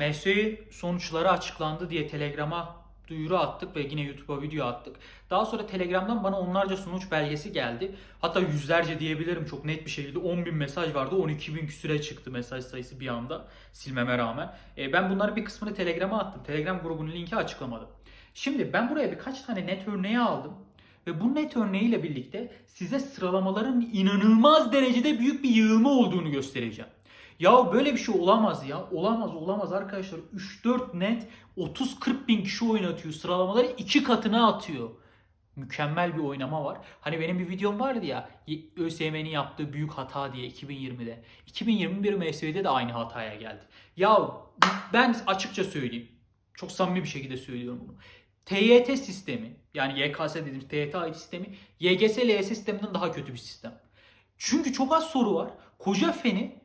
MSÜ sonuçları açıklandı diye Telegram'a duyuru attık ve yine YouTube'a video attık. Daha sonra Telegram'dan bana onlarca sonuç belgesi geldi. Hatta yüzlerce diyebilirim çok net bir şekilde 10 bin mesaj vardı. 12 bin küsüre çıktı mesaj sayısı bir anda silmeme rağmen. E, ben bunların bir kısmını Telegram'a attım. Telegram grubunun linki açıklamada. Şimdi ben buraya birkaç tane net örneği aldım. Ve bu net örneğiyle birlikte size sıralamaların inanılmaz derecede büyük bir yığılma olduğunu göstereceğim. Ya böyle bir şey olamaz ya. Olamaz olamaz arkadaşlar. 3-4 net 30-40 bin kişi oynatıyor. Sıralamaları iki katına atıyor. Mükemmel bir oynama var. Hani benim bir videom vardı ya. ÖSYM'nin yaptığı büyük hata diye 2020'de. 2021 MSV'de de aynı hataya geldi. Ya ben açıkça söyleyeyim. Çok samimi bir şekilde söylüyorum bunu. TYT sistemi yani YKS dediğimiz TYT sistemi YGS LYS sisteminden daha kötü bir sistem. Çünkü çok az soru var. Koca feni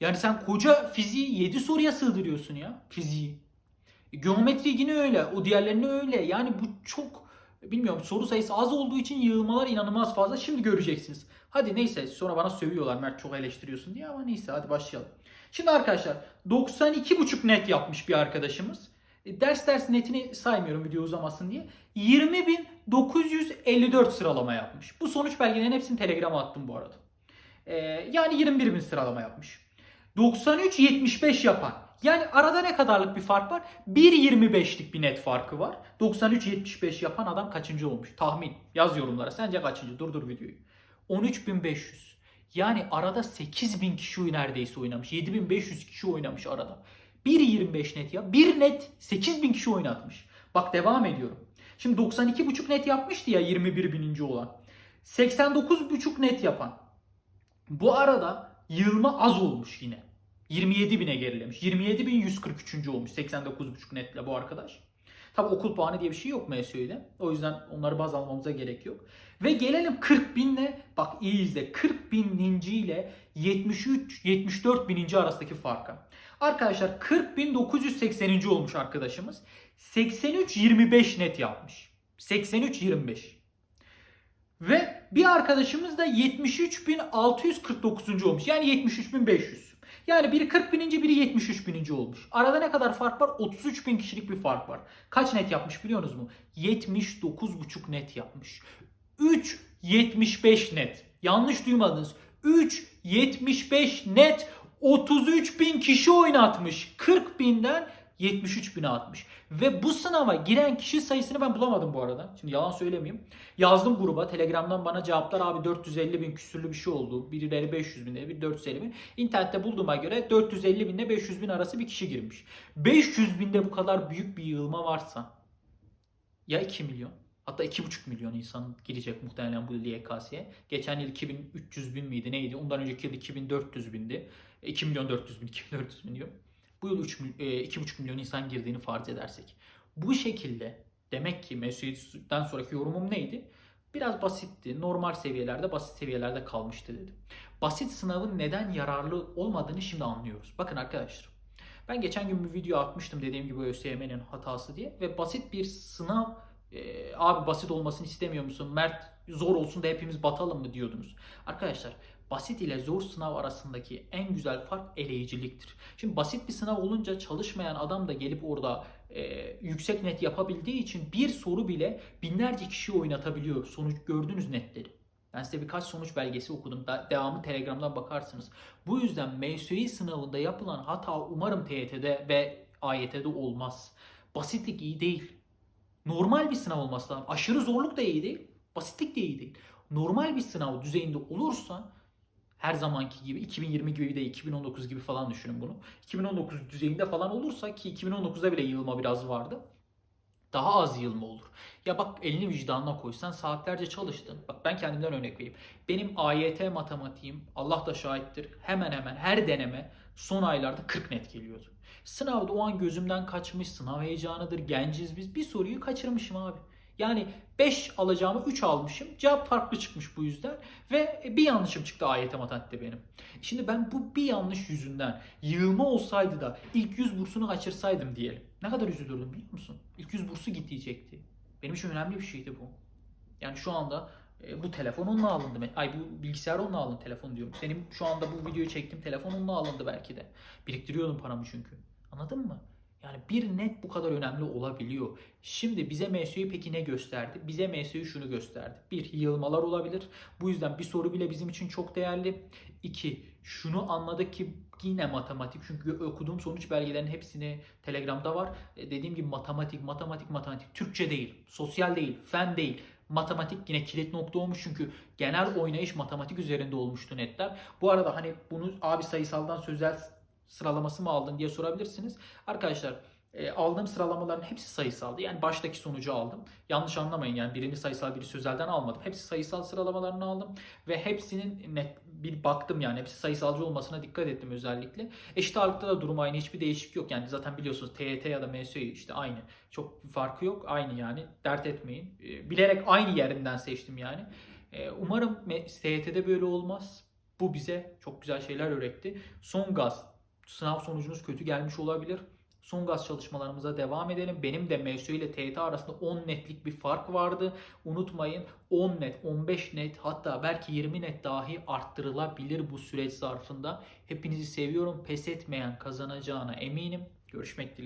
yani sen koca fiziği 7 soruya sığdırıyorsun ya fiziği. Geometri yine öyle. O diğerlerini öyle. Yani bu çok bilmiyorum soru sayısı az olduğu için yığılmalar inanılmaz fazla. Şimdi göreceksiniz. Hadi neyse sonra bana sövüyorlar Mert çok eleştiriyorsun diye ama neyse hadi başlayalım. Şimdi arkadaşlar 92,5 net yapmış bir arkadaşımız. E, Ders ders netini saymıyorum video uzamasın diye. 20.954 sıralama yapmış. Bu sonuç belgelerin hepsini Telegram'a attım bu arada. Ee, yani 21.000 sıralama yapmış. 93-75 yapan. Yani arada ne kadarlık bir fark var? 1.25'lik bir net farkı var. 93-75 yapan adam kaçıncı olmuş? Tahmin. Yaz yorumlara. Sence kaçıncı? Durdur videoyu. 13.500. Yani arada 8.000 kişi neredeyse oynamış. 7.500 kişi oynamış arada. 1.25 net ya. 1 net 8.000 kişi oynatmış. Bak devam ediyorum. Şimdi 92.5 net yapmıştı ya 21 bininci olan. 89.5 net yapan. Bu arada yığılma az olmuş yine. 27 bine gerilemiş. 27.143. olmuş 89.5 netle bu arkadaş. Tabi okul puanı diye bir şey yok MSÜ'de. O yüzden onları baz almamıza gerek yok. Ve gelelim 40 binle bak iyi izle 40 bininci ile 73 74 bininci arasındaki farka. Arkadaşlar 40.980. olmuş arkadaşımız. 83.25 net yapmış. 83.25. Ve bir arkadaşımız da 73.649. olmuş. Yani 73.500. Yani biri 40 bininci biri 73 bininci olmuş. Arada ne kadar fark var? 33 bin kişilik bir fark var. Kaç net yapmış biliyorsunuz mu? 79,5 net yapmış. 3 75 net. Yanlış duymadınız. 3 75 net 33 bin kişi oynatmış. 40 binden 73 bine atmış. Ve bu sınava giren kişi sayısını ben bulamadım bu arada. Şimdi yalan söylemeyeyim. Yazdım gruba. Telegram'dan bana cevaplar abi 450 bin küsürlü bir şey oldu. Birileri 500 bin. Biri 450 bin. İnternette bulduğuma göre 450 bin ile 500 bin arası bir kişi girmiş. 500 binde bu kadar büyük bir yığılma varsa ya 2 milyon Hatta 2,5 milyon insan girecek muhtemelen bu YKS'ye. Geçen yıl 2300 bin miydi neydi? Ondan önceki yıl 2400 bindi. 2 milyon 400 bin, 2400 bin diyor. Bu yıl 3, 2,5 milyon insan girdiğini farz edersek. Bu şekilde demek ki mesuliyetden sonraki yorumum neydi? Biraz basitti. Normal seviyelerde, basit seviyelerde kalmıştı dedim. Basit sınavın neden yararlı olmadığını şimdi anlıyoruz. Bakın arkadaşlar. Ben geçen gün bir video atmıştım dediğim gibi ÖSYM'nin hatası diye. Ve basit bir sınav e, abi basit olmasını istemiyor musun? Mert zor olsun da hepimiz batalım mı diyordunuz. Arkadaşlar basit ile zor sınav arasındaki en güzel fark eleyiciliktir. Şimdi basit bir sınav olunca çalışmayan adam da gelip orada e, yüksek net yapabildiği için bir soru bile binlerce kişi oynatabiliyor. Sonuç gördünüz netleri. Ben size birkaç sonuç belgesi okudum. Da, devamı Telegram'dan bakarsınız. Bu yüzden MSÜ sınavında yapılan hata umarım TYT'de ve AYT'de olmaz. Basitlik iyi değil. Normal bir sınav olması lazım. Aşırı zorluk da iyi değil. Basitlik de iyi değil. Normal bir sınav düzeyinde olursa her zamanki gibi 2020 gibi de 2019 gibi falan düşünün bunu. 2019 düzeyinde falan olursa ki 2019'da bile yığılma biraz vardı. Daha az yığılma olur. Ya bak elini vicdanına koysan saatlerce çalıştın. Bak ben kendimden örnek vereyim. Benim AYT matematiğim Allah da şahittir. Hemen hemen her deneme son aylarda 40 net geliyordu. Sınavda o an gözümden kaçmış. Sınav heyecanıdır. Genciz biz. Bir soruyu kaçırmışım abi. Yani 5 alacağımı 3 almışım. Cevap farklı çıkmış bu yüzden. Ve bir yanlışım çıktı AYT matematikte benim. Şimdi ben bu bir yanlış yüzünden yığılma olsaydı da ilk 100 bursunu kaçırsaydım diyelim. Ne kadar üzülürdüm biliyor musun? İlk 100 bursu gidecekti. Benim için önemli bir şeydi bu. Yani şu anda e, bu telefon onunla alındı. Ay bu bilgisayar onunla alındı telefon diyorum. Senin şu anda bu videoyu çektiğim telefon onunla alındı belki de. Biriktiriyordum paramı çünkü. Anladın mı? Yani bir net bu kadar önemli olabiliyor. Şimdi bize MSU'yu peki ne gösterdi? Bize MSU şunu gösterdi. Bir, yığılmalar olabilir. Bu yüzden bir soru bile bizim için çok değerli. İki, şunu anladık ki yine matematik. Çünkü okuduğum sonuç belgelerinin hepsini Telegram'da var. E, dediğim gibi matematik, matematik, matematik. Türkçe değil, sosyal değil, fen değil. Matematik yine kilit nokta olmuş çünkü genel oynayış matematik üzerinde olmuştu netler. Bu arada hani bunu abi sayısaldan sözel sıralaması mı aldın diye sorabilirsiniz. Arkadaşlar e, aldığım sıralamaların hepsi sayısaldı. Yani baştaki sonucu aldım. Yanlış anlamayın yani birini sayısal biri sözelden almadım. Hepsi sayısal sıralamalarını aldım ve hepsinin net bir baktım yani hepsi sayısalcı olmasına dikkat ettim özellikle. Eşit ağırlıkta da durum aynı hiçbir değişik yok. Yani zaten biliyorsunuz TYT ya da MSU işte aynı. Çok farkı yok. Aynı yani. Dert etmeyin. E, bilerek aynı yerinden seçtim yani. E, umarım TYT'de böyle olmaz. Bu bize çok güzel şeyler öğretti. Son gaz sınav sonucunuz kötü gelmiş olabilir. Son gaz çalışmalarımıza devam edelim. Benim de MSU ile TYT arasında 10 netlik bir fark vardı. Unutmayın 10 net, 15 net hatta belki 20 net dahi arttırılabilir bu süreç zarfında. Hepinizi seviyorum. Pes etmeyen kazanacağına eminim. Görüşmek dileğiyle.